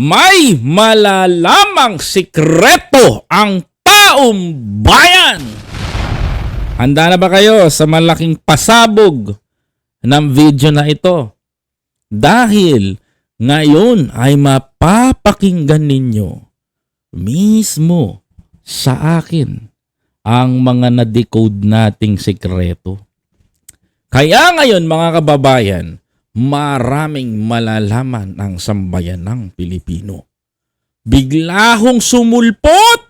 may malalamang sikreto ang taong bayan. Handa na ba kayo sa malaking pasabog ng video na ito? Dahil ngayon ay mapapakinggan ninyo mismo sa akin ang mga na-decode nating sikreto. Kaya ngayon mga kababayan, maraming malalaman ang sambayan ng Pilipino. Bigla hong sumulpot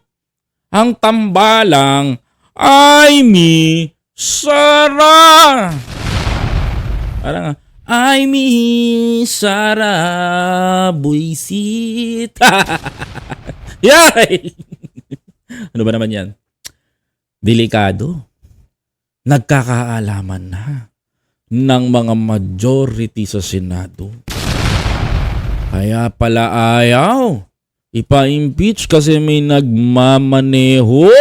ang tambalang ay mi Sara. Parang ay mi Sara buisit. Yay! ano ba naman yan? Delikado. Nagkakaalaman na ng mga majority sa Senado. Kaya pala ayaw. Ipa-impeach kasi may nagmamaneho.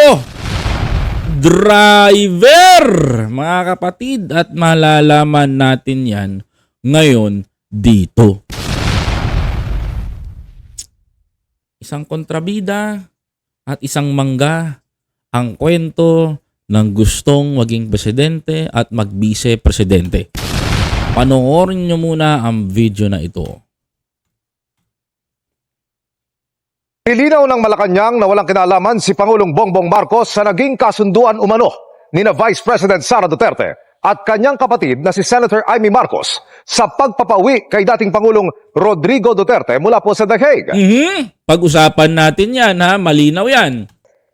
Driver! Mga kapatid, at malalaman natin yan ngayon dito. Isang kontrabida at isang mangga ang kwento ng gustong maging presidente at magbise presidente. Panoorin nyo muna ang video na ito. Nilinaw ng Malacanang na walang kinalaman si Pangulong Bongbong Marcos sa naging kasunduan umano ni na Vice President Sara Duterte at kanyang kapatid na si Senator Amy Marcos sa pagpapauwi kay dating Pangulong Rodrigo Duterte mula po sa The Hague. Mhm. Pag-usapan natin yan ha, malinaw yan.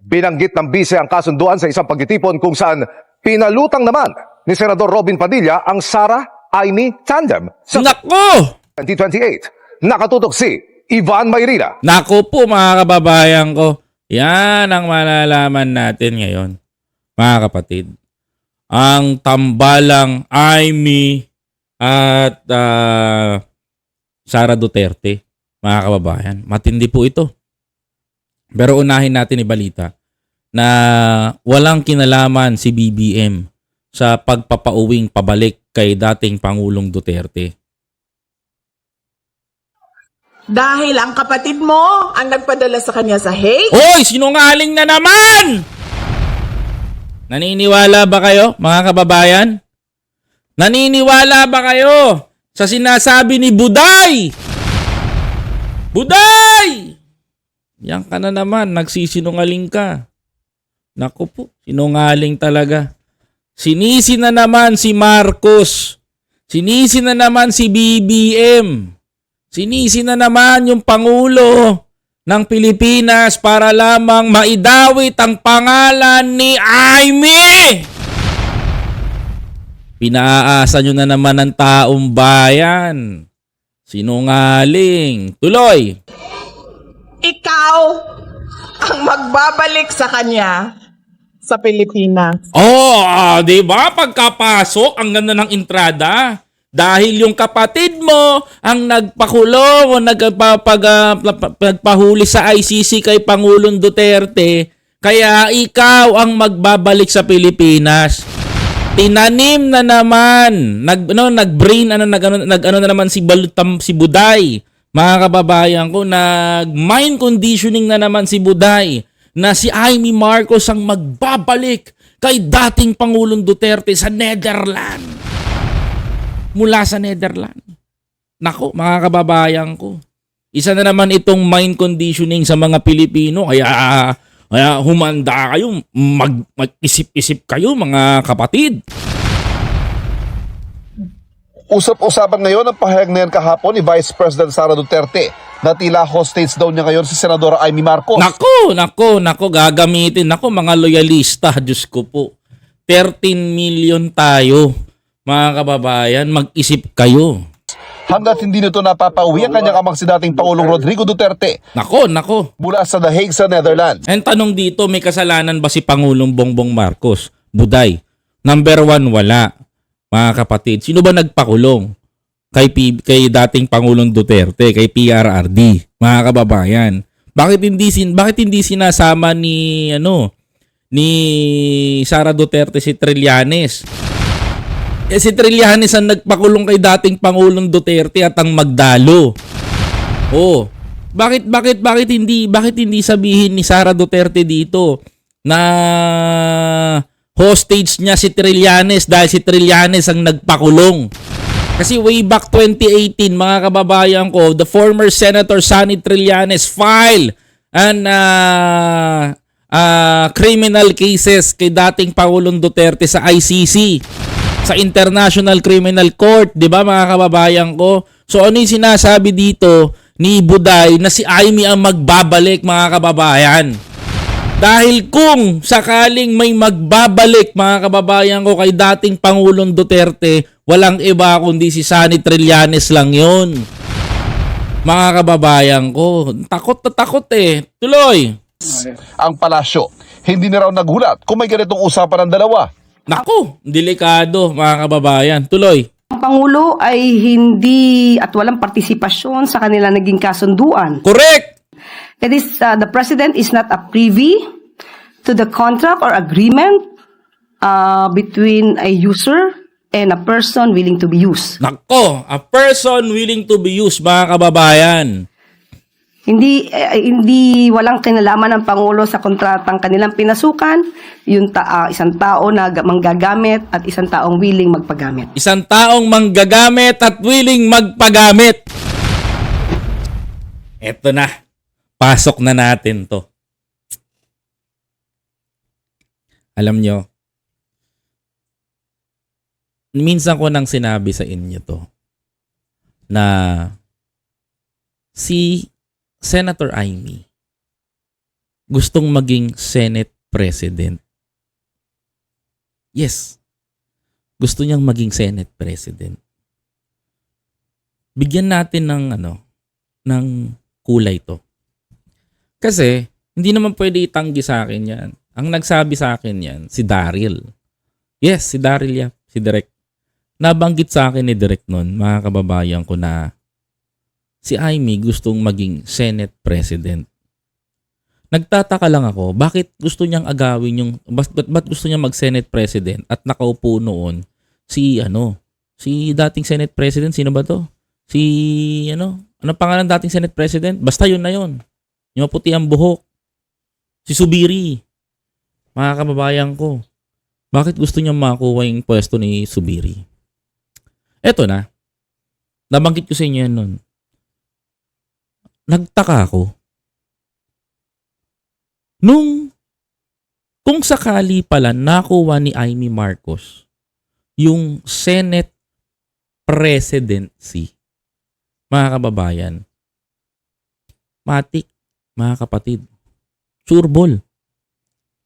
Binanggit ng bise ang kasunduan sa isang pagtitipon kung saan pinalutang naman ni Senador Robin Padilla ang Sara Amy tandem sa Nako! 2028. Nakatutok si Ivan Mayrina. Nako po mga kababayan ko. Yan ang malalaman natin ngayon. Mga kapatid. Ang tambalang Amy at ah, Sara Duterte. Mga kababayan. Matindi po ito. Pero unahin natin ibalita na walang kinalaman si BBM sa pagpapauwing pabalik kay dating Pangulong Duterte. Dahil ang kapatid mo ang nagpadala sa kanya sa Hague, Hoy, sinungaling na naman! Naniniwala ba kayo, mga kababayan? Naniniwala ba kayo sa sinasabi ni Buday? Buday! Yan ka na naman, nagsisinungaling ka. Naku po, sinungaling talaga. Sinisi na naman si Marcos. Sinisi na naman si BBM. Sinisi na naman yung Pangulo ng Pilipinas para lamang maidawit ang pangalan ni Aimee. Pinaasa nyo na naman ang taong bayan. Sinungaling. Tuloy. ikaw ang magbabalik sa kanya sa Pilipinas. Oh, ah, 'di ba? Pagkapasok, ang ganda ng entrada. Dahil yung kapatid mo ang nagpakulong o nagpapag, nagpahuli sa ICC kay Pangulong Duterte, kaya ikaw ang magbabalik sa Pilipinas. Tinanim na naman, nag ano, nag-brain ano nag ano, nag ano na naman si Balutam si Buday. Mga kababayan ko, nag mind conditioning na naman si Buday na si Amy Marcos ang magbabalik kay dating Pangulong Duterte sa Netherlands. Mula sa Netherlands. Nako, mga kababayan ko. Isa na naman itong mind conditioning sa mga Pilipino. Kaya, kaya humanda kayo. Mag, mag-isip-isip kayo, mga kapatid. Usap-usapan ngayon ang pahayag na yan kahapon ni Vice President Sara Duterte na tila hostage daw niya ngayon si Senadora Amy Marcos. Nako, nako, nako, gagamitin. Nako, mga loyalista, Diyos ko po. 13 million tayo, mga kababayan. Mag-isip kayo. Hanggat hindi nito napapauwi ang kanyang amang si dating Pangulong Rodrigo Duterte Nako, nako. mula sa The Hague sa Netherlands. Ang tanong dito, may kasalanan ba si Pangulong Bongbong Marcos? Buday. Number one, wala. Mga kapatid, sino ba nagpakulong? Kay, P- kay dating Pangulong Duterte, kay PRRD, mga kababayan. Bakit hindi sin bakit hindi sinasama ni ano ni Sara Duterte si Trillanes? Eh si Trillanes ang nagpakulong kay dating Pangulong Duterte at ang Magdalo. Oh, Bakit bakit bakit hindi bakit hindi sabihin ni Sara Duterte dito na hostage niya si Trillanes dahil si Trillanes ang nagpakulong. Kasi way back 2018 mga kababayan ko, the former Senator Sonny Trillanes filed an ah, ah, criminal cases kay dating Pangulong Duterte sa ICC sa International Criminal Court, 'di ba mga kababayan ko? So ano 'yung sinasabi dito ni Buday na si Amy ang magbabalik mga kababayan? Dahil kung sakaling may magbabalik mga kababayan ko kay dating Pangulong Duterte, walang iba kundi si Sunny Trillanes lang 'yon. Mga kababayan ko, takot na takot eh. Tuloy. ang palasyo. Hindi na raw nagulat kung may ganitong usapan ng dalawa. Naku, delikado mga kababayan. Tuloy. Ang Pangulo ay hindi at walang partisipasyon sa kanila naging kasunduan. Correct! That is, uh, the President is not a privy to the contract or agreement uh, between a user and a person willing to be used. Nako, a person willing to be used mga kababayan. Hindi eh, hindi walang kinalaman ng pangulo sa kontratang kanilang pinasukan, yung ta- ah, isang tao na ga- manggagamit at isang taong willing magpagamit. Isang taong manggagamit at willing magpagamit. Eto na. Pasok na natin to. Alam nyo, minsan ko nang sinabi sa inyo to na si Senator Amy gustong maging Senate President. Yes, gusto niyang maging Senate President. Bigyan natin ng ano, ng kulay to. Kasi hindi naman pwede itanggi sa akin 'yan. Ang nagsabi sa akin 'yan si Daryl. Yes, si Daryl Yap, si Direk. Nabanggit sa akin ni Direk noon, mga kababayan ko na si Amy gustong maging Senate President. Nagtataka lang ako, bakit gusto niyang agawin yung, ba't, ba't, gusto niya mag-Senate President at nakaupo noon si, ano, si dating Senate President, sino ba to? Si, ano, ano pangalan dating Senate President? Basta yun na yun. Yung maputi ang buhok. Si Subiri. Mga kababayan ko. Bakit gusto niya makuha yung pwesto ni Subiri? Eto na. Nabanggit ko sa inyo yan nun. Nagtaka ako. Nung kung sakali pala nakuha ni Amy Marcos yung Senate presidency, mga kababayan, matik, mga kapatid, sureball,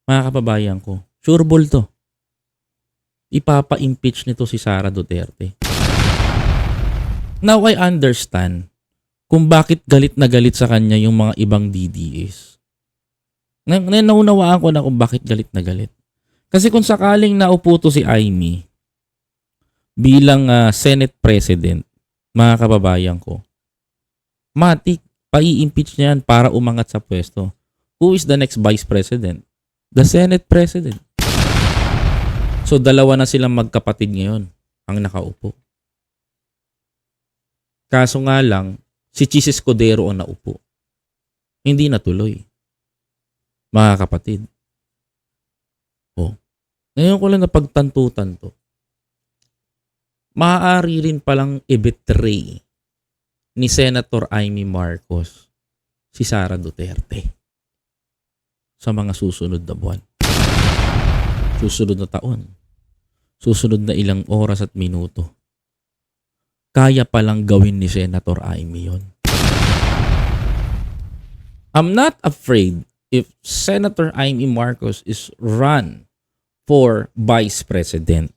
mga kababayan ko, sureball to. Ipapa-impeach nito si Sara Duterte. Now I understand kung bakit galit na galit sa kanya yung mga ibang DDS. Na naunawaan ko na kung bakit galit na galit. Kasi kung sakaling naupo to si Amy bilang ah, Senate President, mga kababayan ko, matik, pai-impeach niya yan para umangat sa pwesto. Who is the next Vice President? The Senate President. So dalawa na silang magkapatid ngayon ang nakaupo. Kaso nga lang, si Chis Escudero ang naupo. Hindi natuloy. Mga kapatid. Oh. Ngayon ko lang napagtantutan to. Maaari rin palang i-betray ni Senator Amy Marcos si Sara Duterte sa mga susunod na buwan. Susunod na taon. Susunod na ilang oras at minuto. Kaya palang gawin ni Senator Amy yun. I'm not afraid if Senator Amy Marcos is run for Vice President.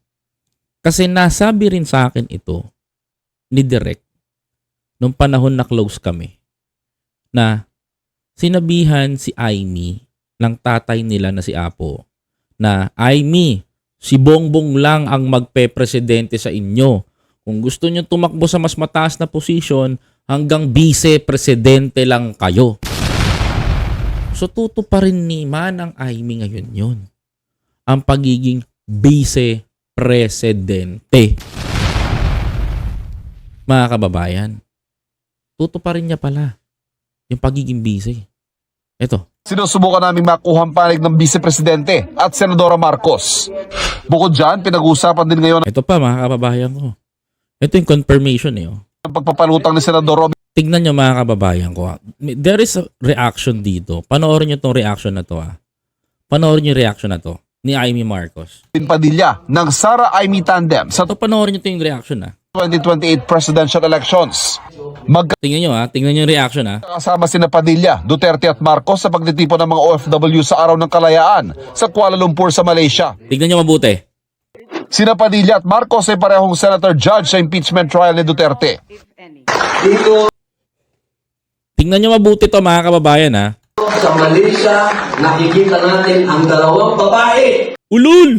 Kasi nasabi rin sa akin ito ni Direk nung panahon na close kami na sinabihan si Amy ng tatay nila na si Apo na Amy, si Bongbong lang ang magpe-presidente sa inyo. Kung gusto nyo tumakbo sa mas mataas na posisyon, hanggang vice-presidente lang kayo. So tuto pa rin ni Manang Amy ngayon yun. Ang pagiging vice-presidente. Mga kababayan, tuto pa rin niya pala. Yung pagiging busy. Ito. Sinusubukan namin makuha ang panig ng Vice Presidente at Senadora Marcos. Bukod dyan, pinag-uusapan din ngayon Ito pa mga kababayan ko. Ito yung confirmation eh. Oh. ang pagpapalutang ni Senador Robin Tignan nyo mga kababayan ko. ah. There is a reaction dito. Panoorin nyo tong reaction na to ah. Panoorin nyo yung reaction na to ni Amy Marcos. Padilla ng Sara Amy Tandem sa Ito panoorin nyo to yung reaction ah. 2028 presidential elections. Tingnan nyo ah. Tingnan nyo yung reaction ah. Magkakasama sina Padilla, Duterte at Marcos sa pagtitipon ng mga OFW sa Araw ng Kalayaan sa Kuala Lumpur sa Malaysia. Tingnan nyo mabuti. Sina Padilla at Marcos ay parehong senator judge sa impeachment trial ni Duterte. Tingnan nyo mabuti to mga kababayan ah. sa Malaysia, nakikita natin ang dalawang babae Ulul!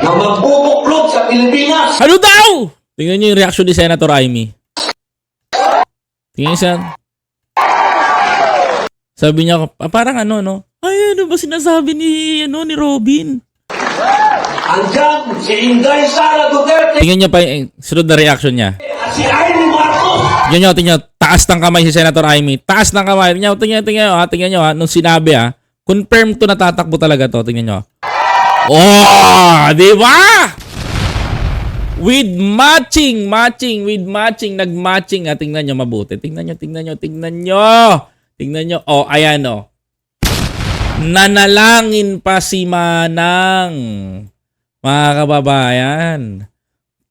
na magbubuklog sa Pilipinas. Ano daw? Tingnan nyo yung reaction ni Senator Amy. Tingnan nyo siya. Sabi niya, ah, parang ano, no? Ay, ano ba sinasabi ni, ano, ni Robin? Andiyan si Inday Sara Duterte Tingnan niyo pa yung sunod na reaction niya. si Amy Marcos. Tingnan niyo, tingnan niyo, taas ng kamay si Senator Amy. Taas ng kamay. Tingnan niyo, tingnan niyo, tingnan niyo, ha? tingnan niyo, ha? Nung sinabi, ha? Confirm to na tatakbo talaga to. Tingnan niyo. Oh, di ba? With matching, matching, with matching, nag-matching. Ha? Tingnan niyo mabuti. Tingnan niyo, tingnan niyo, tingnan niyo. Tingnan niyo. Oh, ayan, oh. Nanalangin pa si Manang. Mga kababayan.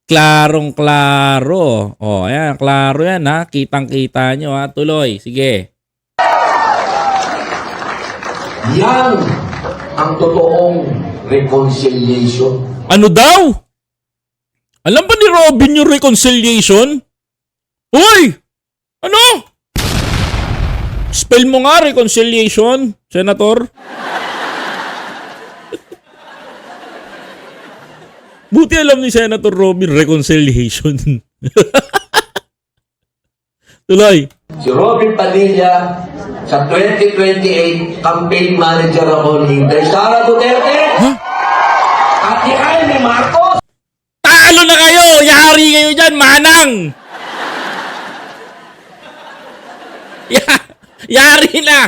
Klarong klaro. Oh, ayan, klaro yan ha. Kitang-kita nyo ha. Tuloy. Sige. Yan ang totoong reconciliation. Ano daw? Alam ba ni Robin yung reconciliation? Hoy! Ano? Spell mo nga reconciliation, Senator. Buti alam ni Senator Robin reconciliation. Tuloy. Si Robin Padilla, sa 2028, campaign manager ako ni Inday Sara Duterte. At si Amy Marcos. Talo na kayo! Yari kayo dyan, manang! Ya, yari na!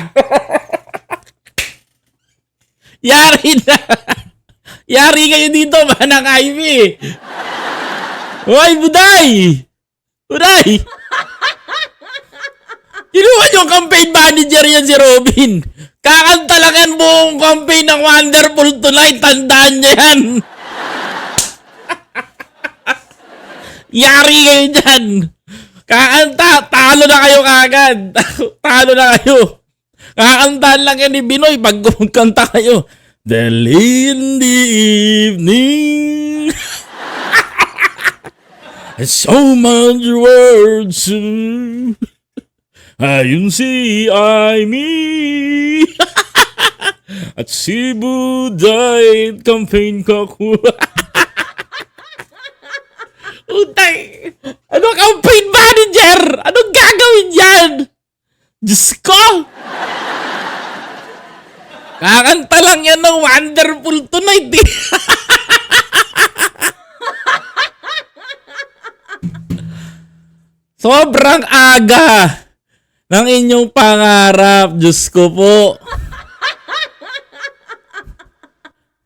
yari na! Yari kayo dito, manang Ivy! Hoy, Buday! Buday! Kinuha yung campaign manager yan si Robin. Kakanta lang yan buong campaign ng Wonderful Tonight. Tandaan niya yan. Yari kayo dyan. Kakanta, talo na kayo kagad. talo na kayo. Kakantahan lang yan ni Binoy pag kumanta kayo. Then in the evening, so much words. Ayun si Amy. At si Buday campaign ka ko. Utay! Ano campaign manager? Anong gagawin yan? Diyos ko! Kakanta lang yan ng Wonderful Tonight eh. Sobrang aga ng inyong pangarap. Diyos ko po.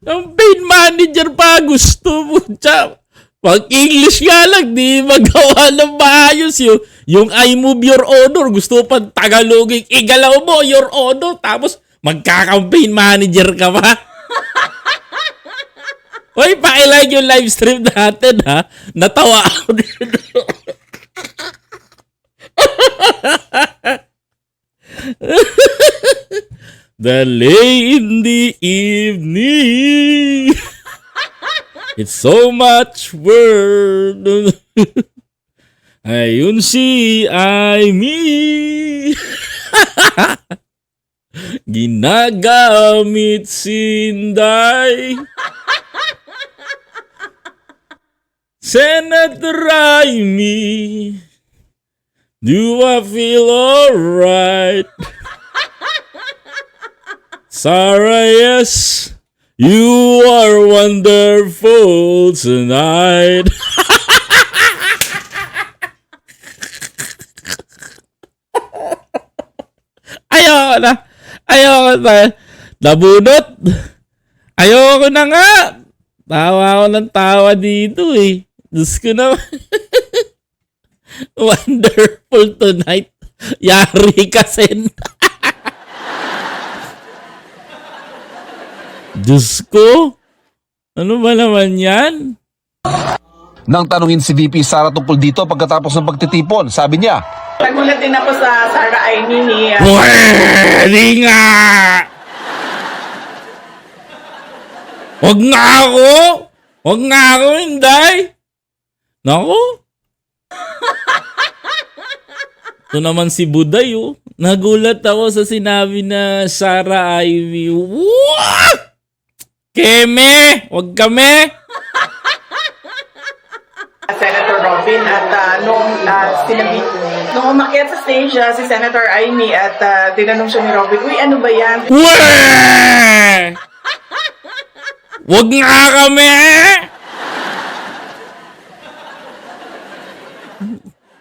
Campaign manager pa gusto mo. Tsa, pag English nga lang, di magawa ng maayos yun. Yung I move your honor, gusto pa Tagaloging, igalaw mo your honor, tapos magka-campaign manager ka pa. Hoy, pakilike yung live stream natin ha. Natawa ako dito. The late in the evening. It's so much word. Ayun si Amy. Ginagamit sinday. Senator Amy. Do I feel alright? Sarah, yes, You are wonderful tonight. Ayoko na. Ayoko na. Nabunot. Ayoko na nga. Tawa ako ng tawa dito eh. Diyos ko na. wonderful tonight. Yari ka, Senda. Diyos ko. Ano ba naman yan? Nang tanungin si VP Sara tungkol dito pagkatapos ng pagtitipon, sabi niya, Nagulat din ako sa Sarah Aini ni uh, Pwede nga! Huwag nga ako! Huwag nga ako, hindi! Nako! Ito naman si Buday, oh. Nagulat ako sa sinabi na Sarah Ivy. What? Keme! Huwag kami! Senator Robin at uh, nung uh, sinabi, nung umakyat sa stage uh, si Senator Aini at uh, tinanong siya ni Robin, Uy, ano ba yan? Weh! Huwag nga kami!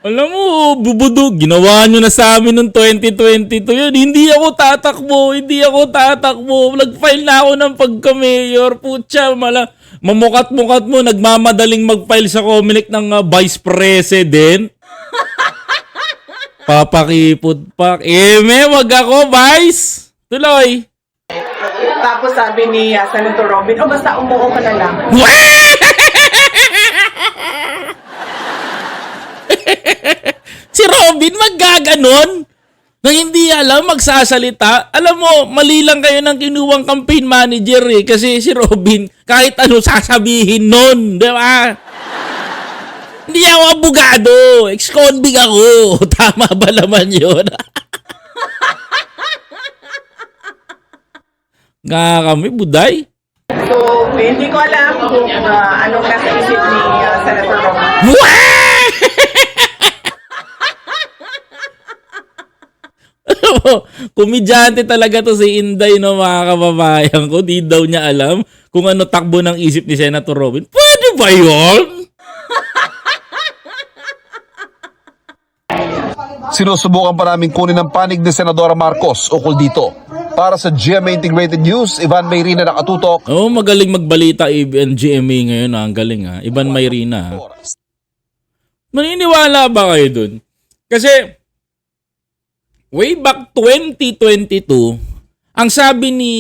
Alam mo, bubudo, ginawa nyo na sa amin noong 2022 yun. Hindi ako tatakbo, hindi ako tatakbo. Nag-file na ako ng pagka-mayor. Putya, mala, mamukat-mukat mo, nagmamadaling mag-file sa Comelec ng uh, Vice President. Papakipot pa. Eh, me, wag ako, Vice. Tuloy. Tapos sabi ni uh, Senator Robin, oh basta umuo ka na lang. Si Robin maggaganon na hindi alam magsasalita. Alam mo, mali lang kayo ng kinuwang campaign manager eh. Kasi si Robin, kahit ano sasabihin nun. Di ba? Hindi ako abogado. Ex-convict ako. Tama ba naman yun? Nga kami, buday. So, hindi ko alam kung uh, anong nasa isip ni uh, Senator Robin. Wah! Alam mo, Komedyante talaga to si Inday no mga kababayan ko. Di daw niya alam kung ano takbo ng isip ni Senator Robin. Pwede ba yun? sinusubukan pa namin kunin ang panig ni Senadora Marcos ukol dito. Para sa GMA Integrated News, Ivan Mayrina nakatutok. Oo, oh, magaling magbalita ang GMA ngayon. ah. Ang galing ha. Iban Mayrina. ha. Maniniwala ba kayo dun? Kasi, way back 2022, ang sabi ni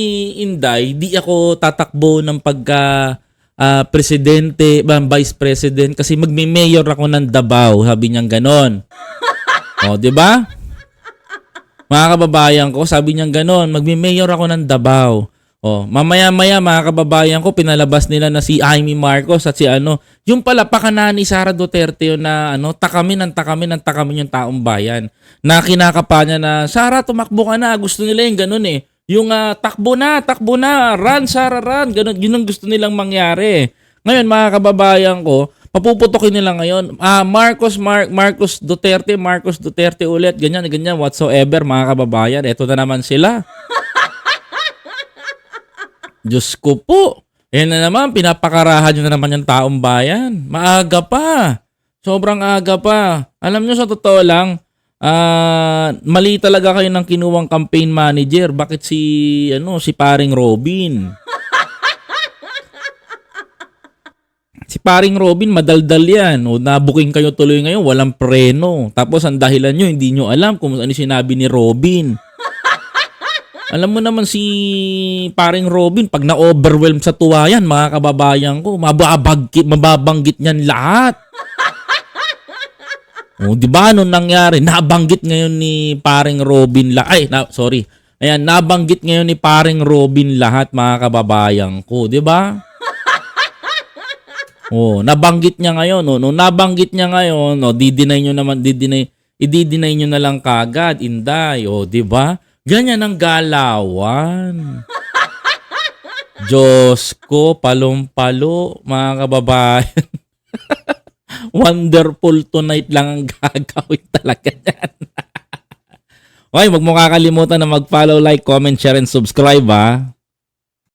Inday, di ako tatakbo ng pagka ah, presidente, ba, vice president kasi magme-mayor ako ng Davao, sabi niya ganon. O, di ba? Mga kababayan ko, sabi niya ganon, magme-mayor ako ng Davao. Oh, mamaya-maya mga kababayan ko, pinalabas nila na si Amy Marcos at si ano, yung pala pakana ni Sara Duterte yun na ano, takamin ng takamin ng takamin yung taong bayan. Na kinakapa niya na, Sara, tumakbo ka na. Gusto nila yung ganun eh. Yung ah, takbo na, takbo na, run, Sara, run. Ganun, yun ang gusto nilang mangyari. Ngayon mga kababayan ko, papuputokin nila ngayon. Ah, Marcos, Mar- Marcos Duterte, Marcos Duterte ulit, ganyan, ganyan, whatsoever mga kababayan. Ito na naman sila. Diyos ko po. Yan na naman, pinapakarahan nyo na naman yung taong bayan. Maaga pa. Sobrang aga pa. Alam nyo, sa totoo lang, ah, mali talaga kayo ng kinuwang campaign manager. Bakit si, ano, si paring Robin? Si paring Robin, madaldal yan. O, nabuking kayo tuloy ngayon, walang preno. Tapos ang dahilan nyo, hindi nyo alam kung ano sinabi ni Robin. Alam mo naman si paring Robin, pag na-overwhelm sa tuwa yan, mga kababayan ko, mababanggit, mababanggit niyan lahat. O, di ba nung nangyari, nabanggit ngayon ni paring Robin la ay, na, sorry. Ayan, nabanggit ngayon ni paring Robin lahat, mga kababayan ko, di ba? Oh, nabanggit niya ngayon, no. Nung nabanggit niya ngayon, no, di-deny niyo naman, di-deny, i-deny niyo na lang kagad, Inday, oh, 'di ba? Ganyan ang galawan. Diyos ko, palong-palo, mga kababayan. Wonderful tonight lang ang gagawin talaga yan. okay, wag mo kakalimutan na mag-follow, like, comment, share, and subscribe ha.